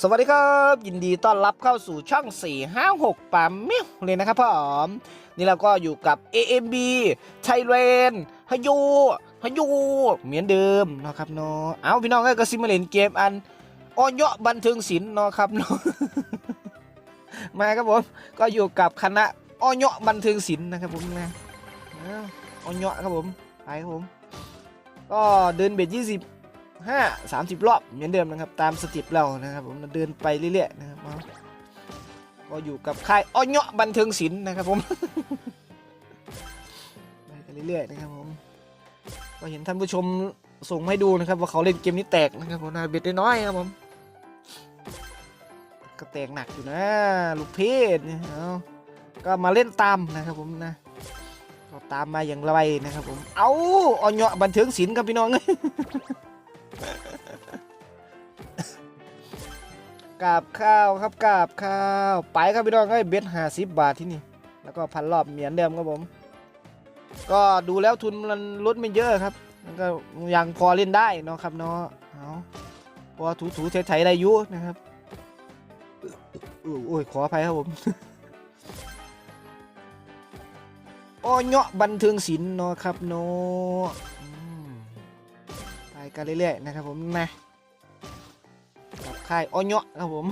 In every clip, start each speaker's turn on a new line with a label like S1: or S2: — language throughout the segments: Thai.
S1: สวัสดีครับ ยินดีต้อนรับเข้าสู่ช่อง 456ปามมิวเลยนะครับพ่ออ๋อมนี่เราก็อยู่กับ AMB ไทยแลนฮยูฮยูเหมือนเดิมเนาะครับเนาะเอาพี่น้องก็กซิมาเลนเกมอันออนเยาะบันเทิงศิลป์เนาะครับเนาะมาครับผมก็อยู่กับคณะออนเยาะบันเทิงศิลป์นะครับผมนะอออนเยาะครับผมไปครับผม ก็เดินเบ็ดยี่สิบ ห้าสามสิบรอบเหมือนเดิมนะครับ ตามสติปเรานะครับ ผมเดินไปเรื่อยๆนะครับเอาก็อยู่กับค่ายอ้อยเงาะบันเทิงศิลป์นะครับผมไปกันเรื่อยๆนะครับผมก็เห็นท่านผู้ชมส่งมาให้ดูนะครับ ว่าเขาเล่นเกมนี้แตกนะครับผมนะเบ็ดน้อยครับผมก็แตกหนักอยู่นะลูกเพศเนี่ยเอาก็มาเล่นตามนะครับผมนะก็ตามมาอย่างไรนะครับผม เอาอ้อยเงาะบันเทิงศิลป์ครับพี่น้อง กราบข้าวครับกราบข้าว ไปครับพี่น้องก็เบ็ดห้าสิบบาทที่นี่ แล้วก็พันรอบเหมือนเดิมครับผม ก็ดูแล้วทุนมันลดไม่เยอะครับก็ยังพอเล่นได้เนาะครับเนาะเอาพอถูถูๆไถๆได้อยุนะครับอู้โอ้ยขออภัยครับผมอ้อเงาะบันเทิงศิลป์เนาะครับเนาะอืมไปกันเรื่อยๆนะครับผมนะ ค่ายอ้อเงาะครับผม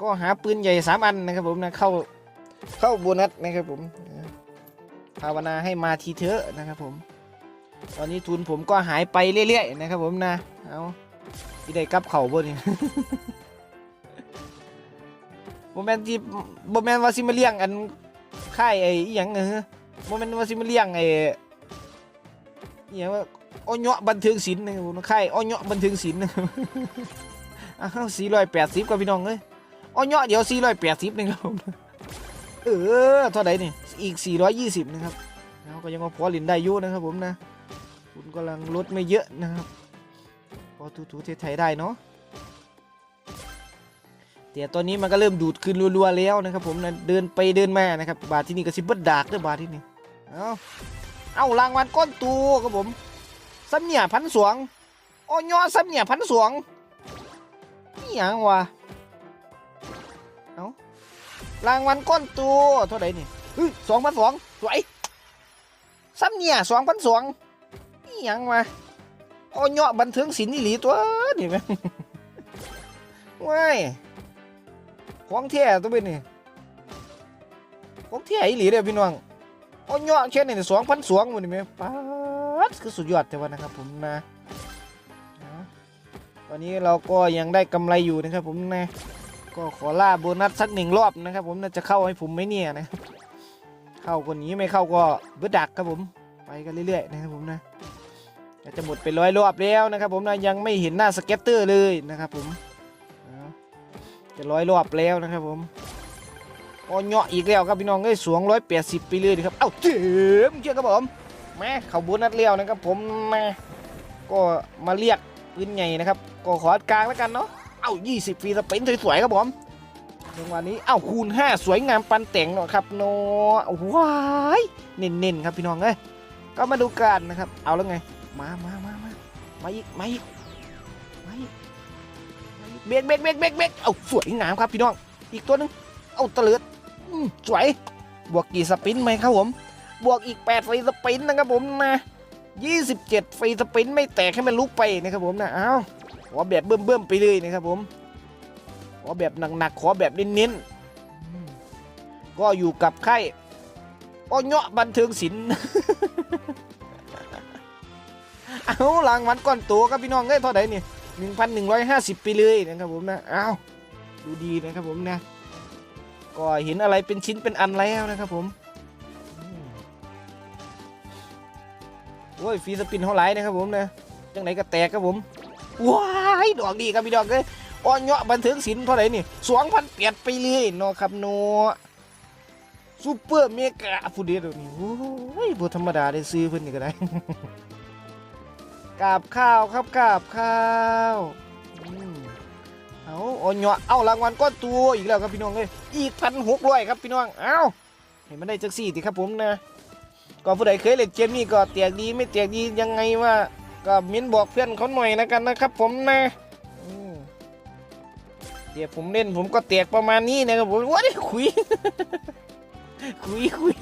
S1: ก็หาปืนใหญ่สามอันนะครับผมนะเข้าเข้าโบนัสนะครับผมภาวนาให้มาทีเถอะนะครับผม ตอนนี้ทุนผมก็หายไปเรื่อยๆนะครับผมนะเอาที่ได้กับเข่าบ่เนี่โมเมนที่โมเมนว่าซิมาเลี้ยงอันค่ายไอ้อหยังเออโมเมนว่าซิมาเลี้ยงไอ้อหยังว่า อ้อเงาะบันเทิงศิลป์นะครับผมค่ายอ้อเงาะบันเทิงศิลป์นะครับอ้าวสี่ร้อยแปดสิบกับพี่น้องเอ้ยอ้อเงาะเดี๋ยวสี่ร้อยแปดสิบนะครับผมเออเท่าไหร่นี่อีกสี่ร้อยยี่สิบนะครับแล้วก็ยังพอลินได้ยู่นะครับผมนะ คุณกำลังลดไม่เยอะนะครับพอถูๆไทยได้เนาะแต่ตอนนี้มันก็เริ่มดูดขึ้นรัวๆแล้วนะครับผมนะเดินไปเดินมานะครับ บาทที่นี่ก็สิบเบิดดากเด้อบาทที่นี่ เอาเอารางวัลก้อนตูครับผม ซ้ำเนี่ยพันสวงโอ้ยอซ้ำเนี่ยพันสวงนี่ยังวะเอารางวัลก้อนตัวเท่าไหร่นี่สองพันสองสวยซ้ำเนี่ยสองพันสองนี่ยังวะโอ้ยอบันเทิงศิลป์นี่หลีตัวนี่แม่งว้ายของแท้ตัวเป็นนี่ของแท้อีหลีเด้อพี่น้องโอ้ยอแค่นี้สองพันสองมันนี่แม่ป้า ดคือสุดยอดแต่ว่านะครับผมนะตอนนี้เราก็ยังได้กำไรอยู่นะครับผมนะก็ขอล่าโบนัสสักหนึ่งรอบนะครับผมน่าจะเข้าให้ผมไหมเนี่ยนะเข้าคนนี้ไม่เข้าก็เบิดดักครับผมไปกันเรื่อยๆนะครับผมนะจะหมดไปร้อยรอบแล้วนะครับผมนะยังไม่เห็นหน้าสเก็ตเตอร์เลยนะครับผมจะร้อยรอบแล้วนะครับผมก็เหาะอีกแล้วครับพี่น้องเอ้ยสวงร้อยแปดสิบไปเลยครับเอ้าเจ๋มเชื่อครับผม แม่เขาโบนัสเลี้ยวนะครับผมม่ก็มาเรียกปืนใหญ่นะครับ ก็ขอกลางแล้วกันเนาะเอ้า20ฟรีสเปนสวยๆครับผมรางวัลนี้เอ้าคูณ 5 สวยงามปันแต่งเนาะครับโนว้ายเน้นๆครับพี่น้องเอ้ยก็มาดูกันนะครับ เอาแล้วไง มามามามามาอีกมาอีกมาอีกมาอีกเบรกเบรกเบรกเบรกเบรกเอ้าสวยงามครับพี่น้อง อีกตัวหนึง เอ้าตะเลิดสวยบวกกี่สปินไหมครับผม บวกอีก8ฟรีสปินนะครับผมนะ27ฟรีสปินไม่แตกให้มันลุกไปนะครับผมนะเอ้าขอแบบเบิ่มๆไปเลยนะครับผม ขอแบบหนักๆขอแบบเน้นๆก็อยู่กับค่ายอ้อเงาะบันเทิงศิลป์เอารางวัลก้อนโตครับพี่น้องเอ้ยเท่าไหร่นี่หนึ่งพันหนึ่งร้อยห้าสิบไปเลยนะครับผมนะเอาดูดีนะครับผมนะ ก็เห็นอะไรเป็นชิ้นเป็นอันแล้วนะครับผม โอ้ยฟีสปินเท่าไร่นะครับผมนะจังไหนก็แตกครับผมว้ายดอกดีครับพี่ดอกเลยอ้อนเงาะบันเทิงศิลป์เท่าไหร่นี่สองพันเปียดไปเลยนาะครับนาะซูเปอร์เมกาฟูดเดียวนี่โอ้ยบ่ธรรมดาได้ซื้อเพิ่นนี่ก็ได้กาบข้าวครับกาบข้าวเอาอ้อนเงาะเอารางวัลก้อนตัวอีกแล้วครับพี่น้องเลยอีกพันหกร้อยครับพี่น้องเอาให้มันได้จักสี่ติครับผมนะ ก็ผู้ใดเคยเล่นเกมนี้ก็เตียกดีไม่เตียกดียังไงว่าก็มิ้นบอกเพื่อนเขาหน่อยนะกันนะครับ ผมนะเดี๋ยวผมเล่นผมก็แตกประมาณนี้นะครับผมว้าคุย คุยคุย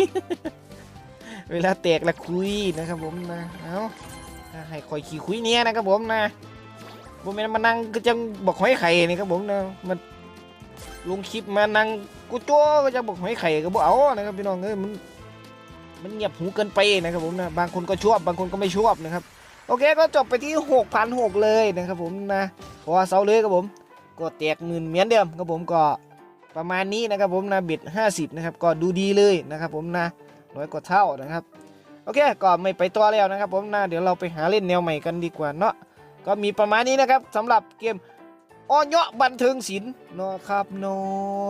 S1: เวลาแตกละคุยนะครับผมนะเอาให้คอยขี่คุยเนี้ยนะครับผมนะผมเป็นมานั่งก็จังบอกหอยไข่นี่ครับผมนะมันลงคลิปมานั่งกูโจ้ก็จะบอกหอยไข่ก็บอกเอานะครับพี่น้องเอ้ยมัน มันเงียบหูเกินไปนะครับผมนะบางคนก็ชอบบางคนก็ไม่ชอบนะครับโอเคก็จบไปที่6,006เลยนะครับผมนะพราะว่าเซาเลยครับผมก็แตกหมื่นเหมือนเดิมครับผมก็ประมาณนี้นะครับผมนะบ็ด50 นะครับ ก็ดูดีเลยนะครับผมนะร้อยกว่าเท่านะครับโอเคก็ไม่ไปต่อแล้วนะครับผมนะเดี๋ยวเราไปหาเล่นแนวใหม่กันดีกว่าเนาะก็มีประมาณนี้นะครับสำหรับเกมอ้อเยาะบันเทิงศิลป์นะครับเนา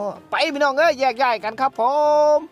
S1: ะไปพี่น้องเอ้ยแยกย้ายกันครับผม